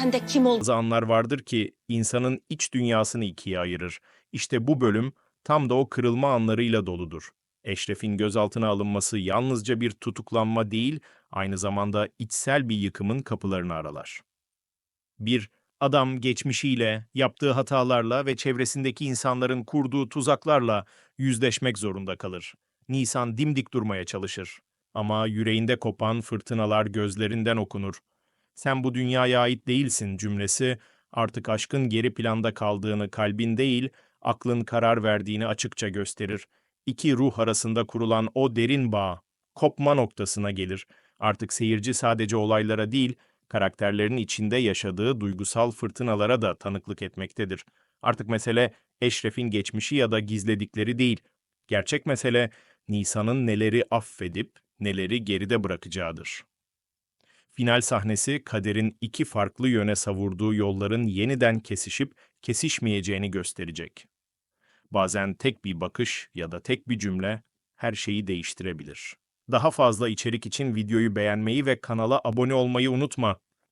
Sen de kim ol? Bazı anlar vardır ki insanın iç dünyasını ikiye ayırır. İşte bu bölüm tam da o kırılma anlarıyla doludur. Eşref'in gözaltına alınması yalnızca bir tutuklanma değil, aynı zamanda içsel bir yıkımın kapılarını aralar. Bir adam geçmişiyle, yaptığı hatalarla ve çevresindeki insanların kurduğu tuzaklarla yüzleşmek zorunda kalır. Nisan dimdik durmaya çalışır. Ama yüreğinde kopan fırtınalar gözlerinden okunur. Sen bu dünyaya ait değilsin cümlesi artık aşkın geri planda kaldığını kalbin değil, aklın karar verdiğini açıkça gösterir. İki ruh arasında kurulan o derin bağ, kopma noktasına gelir. Artık seyirci sadece olaylara değil, karakterlerin içinde yaşadığı duygusal fırtınalara da tanıklık etmektedir. Artık mesele Eşref'in geçmişi ya da gizledikleri değil. Gerçek mesele Nisan'ın neleri affedip neleri geride bırakacağıdır. Final sahnesi kaderin iki farklı yöne savurduğu yolların yeniden kesişip kesişmeyeceğini gösterecek. Bazen tek bir bakış ya da tek bir cümle her şeyi değiştirebilir. Daha fazla içerik için videoyu beğenmeyi ve kanala abone olmayı unutma.